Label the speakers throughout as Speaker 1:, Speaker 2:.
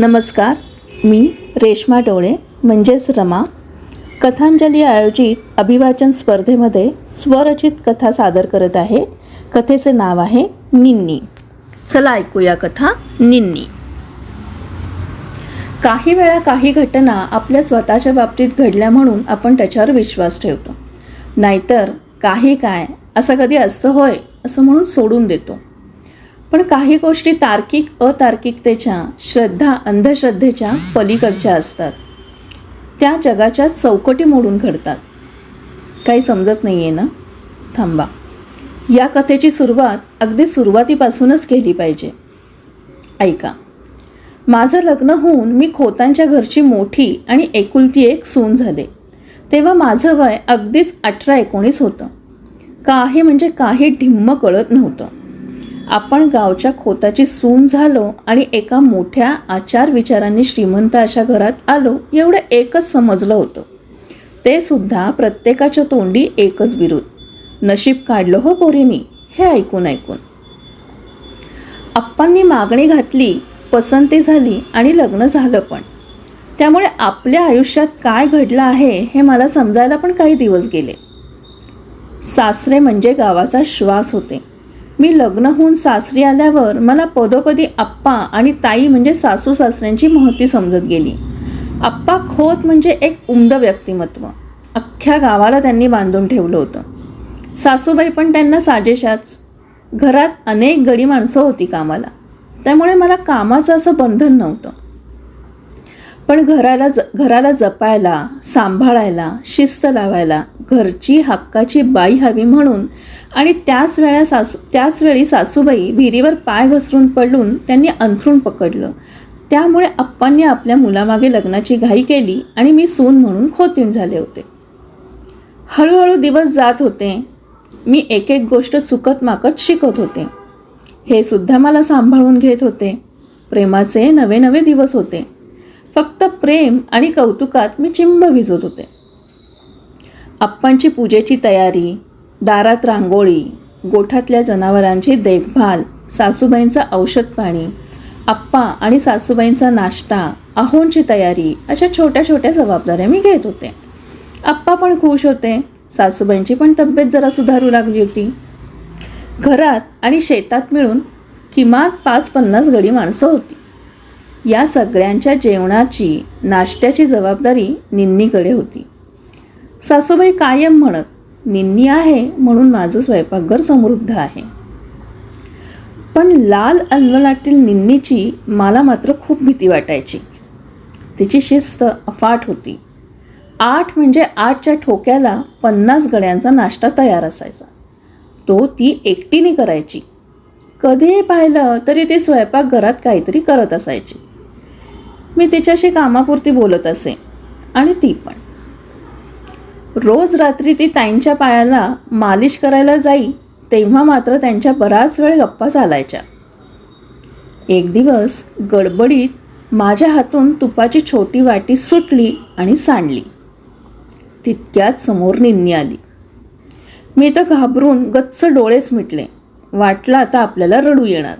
Speaker 1: नमस्कार मी रेश्मा डोळे म्हणजेच रमा. कथांजली आयोजित अभिवाचन स्पर्धेमध्ये स्वरचित कथा सादर करत आहे. कथेचे नाव आहे निन्नी. चला ऐकूया कथा निन्नी. काही वेळा काही घटना आपल्या स्वतःच्या बाबतीत घडल्या म्हणून आपण त्याच्यावर विश्वास ठेवतो. नाहीतर काही काय असं कधी असतं होय असं म्हणून सोडून देतो. पण काही गोष्टी तार्किक अतार्किकतेच्या श्रद्धा अंधश्रद्धेच्या पलीकडच्या असतात. त्या जगाच्या चौकटी मोडून घडतात. काही समजत नाही आहे ना? थांबा. या कथेची सुरुवात अगदी सुरुवातीपासूनच केली पाहिजे. ऐका. माझं लग्न होऊन मी खोतांच्या घरची मोठी आणि एकुलती एक सून झाले. तेव्हा माझं वय अगदीच अठरा एकोणीस होतं. काही म्हणजे काही ढिम्म कळत नव्हतं. आपण गावच्या खोताची सून झालो आणि एका मोठ्या आचार विचारांनी श्रीमंत अशा घरात आलो एवढं एकच समजलं होतं. ते सुद्धा प्रत्येकाच्या तोंडी एकच विरोध. नशीब काढलं हो पोरीनी हे ऐकून ऐकून. आप्पांनी मागणी घातली पसंती झाली आणि लग्न झालं पण. त्यामुळे आपल्या आयुष्यात काय घडलं आहे हे मला समजायला पण काही दिवस गेले. सासरे म्हणजे गावाचा श्वास होते. मी लग्न होऊन सासरी आल्यावर मला पदोपदी आप्पा आणि ताई म्हणजे सासू सासऱ्यांची महती समजत गेली. आप्पा खोत म्हणजे एक उमद व्यक्तिमत्व. अख्ख्या गावाला त्यांनी बांधून ठेवलं होतं. सासूबाई पण त्यांना साजेशाच. घरात अनेक गडी माणसं होती कामाला. त्यामुळे मला कामाचं असं बंधन नव्हतं. पण घराला ज घराला जपायला सांभाळायला शिस्त लावायला घरची हक्काची बाई हवी म्हणून आणि त्याच वेळा सासू त्याच वेळी सासूबाई विहिरीवर पाय घसरून पडून त्यांनी अंथरूण पकडलं. त्यामुळे आप्पांनी आपल्या मुलामागे लग्नाची घाई केली आणि मी सून म्हणून खोतीण झाले होते. हळूहळू दिवस जात होते. मी एक एक गोष्ट चुकत माकत शिकत होते. हे सुद्धा मला सांभाळून घेत होते. प्रेमाचे नवे नवे दिवस होते. फक्त प्रेम आणि कौतुकात मी चिंब भिजत होते. आप्पांची पूजेची तयारी दारात रांगोळी गोठातल्या जनावरांची देखभाल सासूबाईंचं औषध पाणी आप्पा आणि सासूबाईंचा नाश्ता अहोंची तयारी अशा छोट्या छोट्या जबाबदाऱ्या मी घेत होते. आप्पा पण खुश होते. सासूबाईंची पण तब्येत जरा सुधारू लागली होती. घरात आणि शेतात मिळून किमान पाच पन्नास गडी माणसं होती. या सगळ्यांच्या जेवणाची नाश्त्याची जबाबदारी निन्नीकडे होती. सासूबाई कायम म्हणत निन्नी आहे म्हणून माझं स्वयंपाकघर समृद्ध आहे. पण लाल अलवलातील निन्नीची मला मात्र खूप भीती वाटायची. तिची शिस्त अफाट होती. आठ म्हणजे आठच्या ठोक्याला पन्नास गड्यांचा नाश्ता तयार असायचा. तो ती एकटीने करायची. कधीही पाहिलं तरी ती स्वयंपाकघरात काहीतरी करत असायची. मी तिच्याशी कामापुरती बोलत असे. आणि ती पण. रोज रात्री ती ताईंच्या पायाला मालिश करायला जाई तेव्हा मात्र त्यांच्या बराच वेळ गप्पा चालायच्या. एक दिवस गडबडीत माझ्या हातून तुपाची छोटी वाटी सुटली आणि सांडली. तितक्यात समोर निन्नी आली. मी तर घाबरून गच्च डोळेच मिटले. वाटलं आता आपल्याला रडू येणार.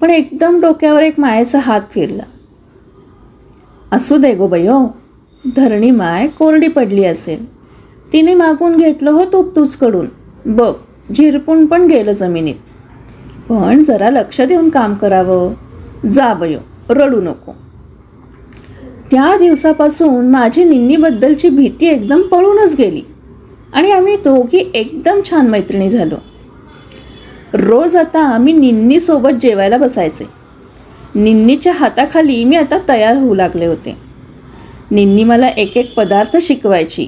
Speaker 1: पण एकदम डोक्यावर एक मायेचा हात फिरला. असू दे गो बयो हो. धरणी माय कोरडी पडली असेल. तिने मागून घेतलं हो तूप तुझकडून बघ झिरपून पण गेलं जमिनीत. पण जरा लक्ष देऊन काम करावं. जा बयो हो, रडू नको. त्या दिवसापासून माझी निन्नीबद्दलची भीती एकदम पळूनच गेली. आणि आम्ही दोघी एकदम छान मैत्रिणी झालो. रोज आता आम्ही निन्नीसोबत जेवायला बसायचे. निन्नीच्या हाताखाली मी आता तयार होऊ लागले होते. निन्नी मला एक एक पदार्थ शिकवायची.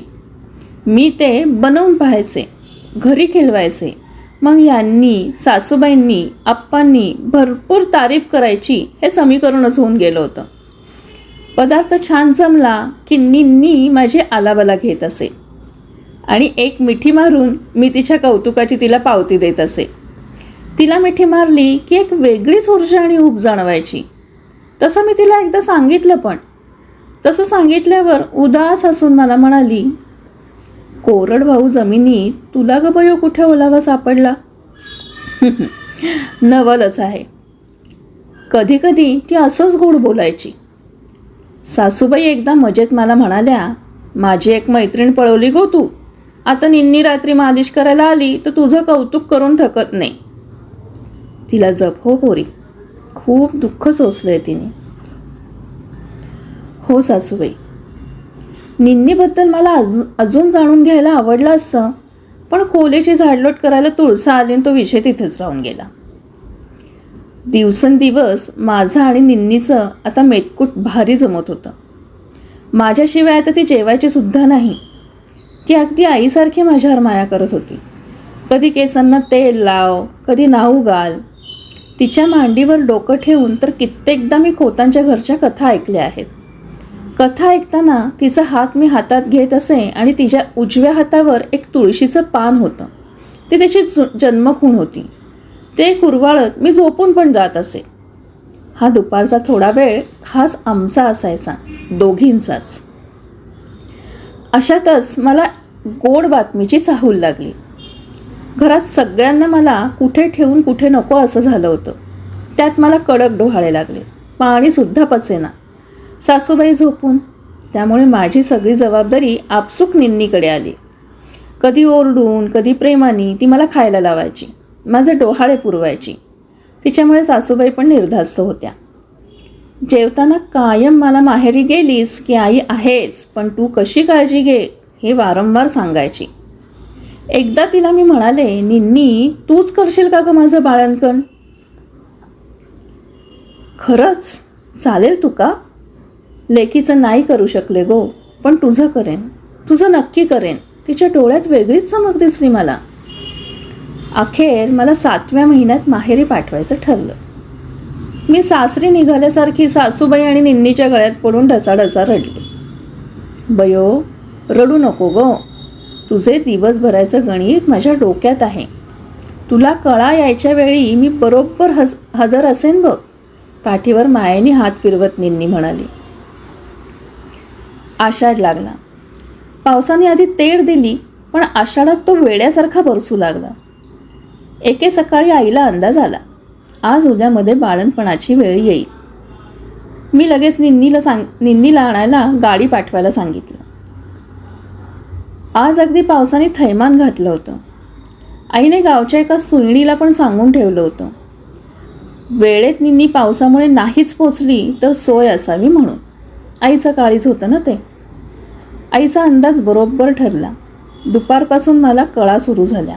Speaker 1: मी ते बनवून पाहायचे घरी खेळवायचे. मग यांनी सासूबाईंनी आप्पांनी भरपूर तारीफ करायची हे समीकरणच होऊन गेलं होतं. पदार्थ छान जमला की निन्नी माझी आलाबाला घेत असे. आणि एक मिठी मारून मी तिच्या कौतुकाची तिला पावती देत असे. तिला मिठी मारली की एक वेगळीच ऊर्जा आणि ऊब जाणवायची. तसं मी तिला एकदा सांगितलं पण. तसं सांगितल्यावर उदास हसून मला म्हणाली कोरडभाऊ जमिनीत तुला गबयो बयो कुठे ओलावा सापडला? नवलच आहे. कधीकधी ती असंच गोड बोलायची. सासूबाई एकदा मजेत मला म्हणाल्या माझी एक मैत्रीण पळवली गो तू. आता निन्नी रात्री मालिश करायला आली तर तुझं कौतुक करून थकत नाही. तिला जप हो पोरी. खूप दुःख सोसलंय तिने. हो सासूबाई. निन्नीबद्दल मला अजून अजून जाणून घ्यायला आवडलं असतं पण खोलीची झाडलोट करायला तुळसा आली तो विषय तिथेच राहून गेला. दिवसेंदिवस माझं आणि निन्नीचं आता मेतकूट भारी जमत होतं. माझ्याशिवाय आता ती जेवायची सुद्धा नाही. ती अगदी आईसारखी माझ्यावर माया करत होती. कधी केसांना तेल लाव कधी नाऊ घाल तिच्या मांडीवर डोकं ठेवून तर कित्येकदा मी खोतांच्या घरच्या कथा ऐकल्या आहेत. कथा ऐकताना तिचा हात मी हातात घेत असे आणि तिच्या उजव्या हातावर एक तुळशीचं पान होतं. ती त्याची जन्मखूण होती. ते कुरवाळत मी झोपून पण जात असे. हा दुपारचा थोडा वेळ खास आमचा असायचा दोघींचाच. अशातच मला गोड बातमीची चाहूल लागली. घरात सगळ्यांना मला कुठे ठेवून कुठे नको असं झालं होतं. त्यात मला कडक डोहाळे लागले. पाणीसुद्धा पचेना. सासूबाई झोपून. त्यामुळे माझी सगळी जबाबदारी आपसूक निन्नीकडे आली. कधी ओरडून कधी प्रेमाने ती मला खायला लावायची. माझे डोहाळे पुरवायची. तिच्यामुळे सासूबाई पण निर्धास्त होत्या. जेवताना कायम मला माहेरी गेलीस की आई आहेच पण तू कशी काळजी घे हे वारंवार सांगायची. एकदा तिला मी म्हणाले निन्नी तूच करशील का गं माझं बाळणकण खरंच? चालेल तू का लेकीचं नाही करू शकले गो पण तुझं करेन. तुझं नक्की करेन. तिच्या डोळ्यात वेगळीच चमक दिसली मला. अखेर मला सातव्या महिन्यात माहेरी पाठवायचं ठरलं. मी सासरी निघाल्यासारखी सासूबाई आणि निन्नीच्या गळ्यात पडून ढसाढसा रडले. बयो रडू नको गो. तुझे दिवसभराचं गणित माझ्या डोक्यात आहे. तुला कळा यायच्या वेळी मी बरोबर हज हजर असेन बघ. पाठीवर मायेने हात फिरवत निन्नी म्हणाली. आषाढ लागला. पावसाने आधी तेढ दिली पण आषाढात तो वेड्यासारखा बरसू लागला. एके सकाळी आईला अंदाज आला. आज उद्यामध्ये बाळणपणाची वेळ येईल. मी लगेच निन्नीला सांग निन्नीला आणायला गाडी पाठवायला सांगितलं. आज अगदी पावसाने थैमान घातलं होतं. आईने गावच्या एका सुईणीला पण सांगून ठेवलं होतं. वेळेत निन्नी पावसामुळे नाहीच पोचली तर सोय असावी म्हणून. आईचं काळीच होतं ना ते. आईचा अंदाज बरोबर ठरला. दुपारपासून मला कळा सुरू झाल्या.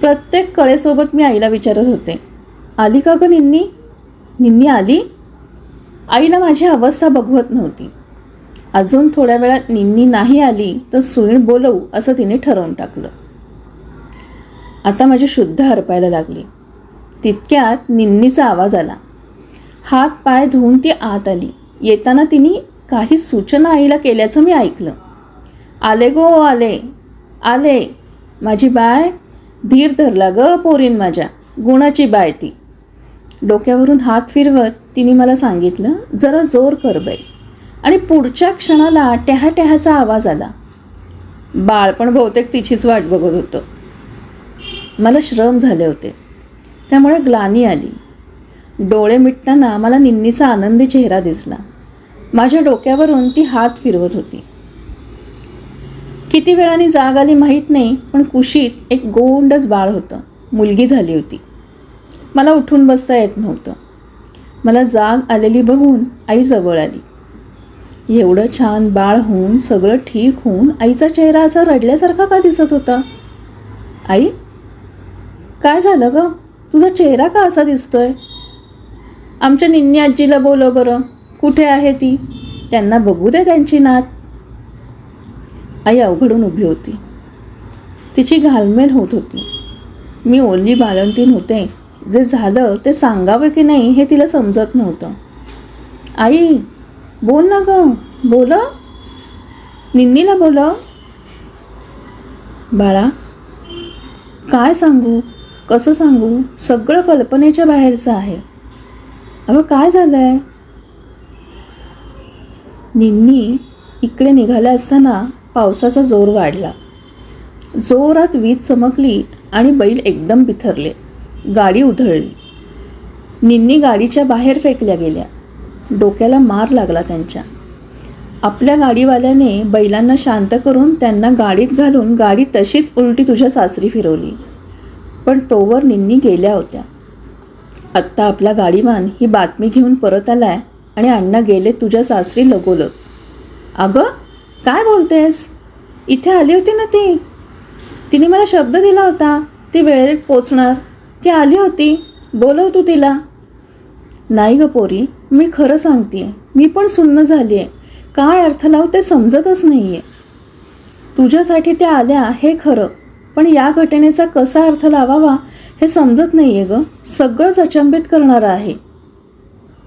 Speaker 1: प्रत्येक कळेसोबत मी आईला विचारत होते. आली का गं निन्नी? निन्नी आली? आईला माझी अवस्था बघवत नव्हती. अजून थोड्या वेळात निन्नी नाही आली तर सुईण बोलवू असं तिने ठरवून टाकलं. आता माझी शुद्ध हरपायला लागली. तितक्यात निन्नीचा आवाज आला. हात पाय धुवून ती आत आली. येताना तिने काही सूचना आईला केल्याचं मी ऐकलं. आले गो आले. आले. माझी बाय धीर धरला ग पोरीन माझ्या. गुणाची बाय ती. डोक्यावरून हात फिरवत तिने मला सांगितलं जरा जोर कर बाई. आणि पुढच्या क्षणाला टॅहा टॅहाचा आवाज आला. बाळपण बहुतेक तिचीच वाट बघत होतं. मला श्रम झाले होते. त्यामुळे ग्लानी आली. डोळे मिटताना मला निन्नीचा आनंदी चेहरा दिसला. माझ्या डोक्यावरून ती हात फिरवत होती. किती वेळाने जाग आली माहीत नाही पण कुशीत एक गोंडच बाळ होतं. मुलगी झाली होती. मला उठून बसता येत नव्हतं. मला जाग आलेली बघून आई जवळ आली. एवढं छान बाळ होऊन सगळं ठीक होऊन आईचा चेहरा असा रडल्यासारखा का दिसत होता? आई? काय झालं ग? तुझा चेहरा का असा दिसतोय? आमच्या निन्नी आजीला बोलव बरं. कुठे आहे ती? त्यांना बघू दे त्यांची नात. आई अवघडून उभी होती. तिची घालमेल होत होती. मी ओली बाळंतीन होते. जे झालं ते सांगावं की नाही हे तिला समजत नव्हतं. आई बोल ना ग. बोल. निन्नीला बोल. बाळा काय सांगू? कसं सांगू? सगळं कल्पनेच्या बाहेरचं आहे. अगं काय झालं आहे निन्नी इकडे निघाल्या असताना पावसाचा जोर वाढला. जोरात वीज चमकली आणि बैल एकदम बिथरले गाडी उधळली. निन्नी गाडीच्या बाहेर फेकल्या गेल्या. डोक्याला मार लागला त्यांच्या. आपल्या गाडीवाल्याने बैलांना शांत करून त्यांना गाडीत घालून गाडी तशीच उलटी तुझ्या सासरी फिरवली. पण तोवर निन्नी गेल्या होत्या. आत्ता आपला गाडीवान ही बातमी घेऊन परत आलाय आणि अण्णा गेले तुझ्या सासरी लगोलग. अगं काय बोलतेस? इथे आली होती ना ती? तिने मला शब्द दिला होता. ती वेळेत पोचणार. ती आली होती. बोलव तू तिला. नाही ग पोरी मी खरं सांगते मी पण सुन्न झाली आहे काय अर्थ लावू ते समजतच नाही आहे तुझ्यासाठी त्या आल्या हे खरं पण या घटनेचा कसा अर्थ लावावा हे समजत नाही आहे गं. सगळंच अचंबित करणारं आहे.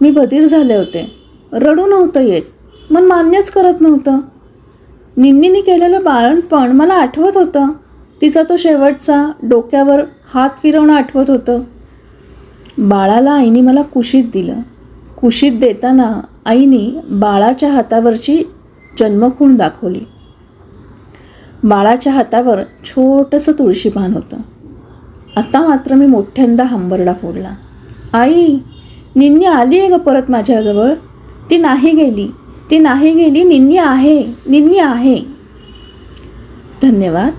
Speaker 1: मी बधीर झाले होते. रडू नव्हतं येत. मन मान्यच करत नव्हतं. निन्नीने केलेलं बाळणपण मला आठवत होतं. तिचा तो शेवटचा डोक्यावर हात फिरवणं आठवत होतं. बाळाला आईने मला कुशीत दिलं. कुशीत देताना आईने बाळाच्या हातावरची जन्मखूण दाखवली. बाळाच्या हातावर छोटंसं तुळशीपान होतं. आता मात्र मी मोठ्यांदा हंबरडा फोडला. आई निन्नी आली आहे ग परत माझ्याजवळ? ती नाही गेली. ती नाही गेली निन्नी आहे निन्नी आहे. धन्यवाद.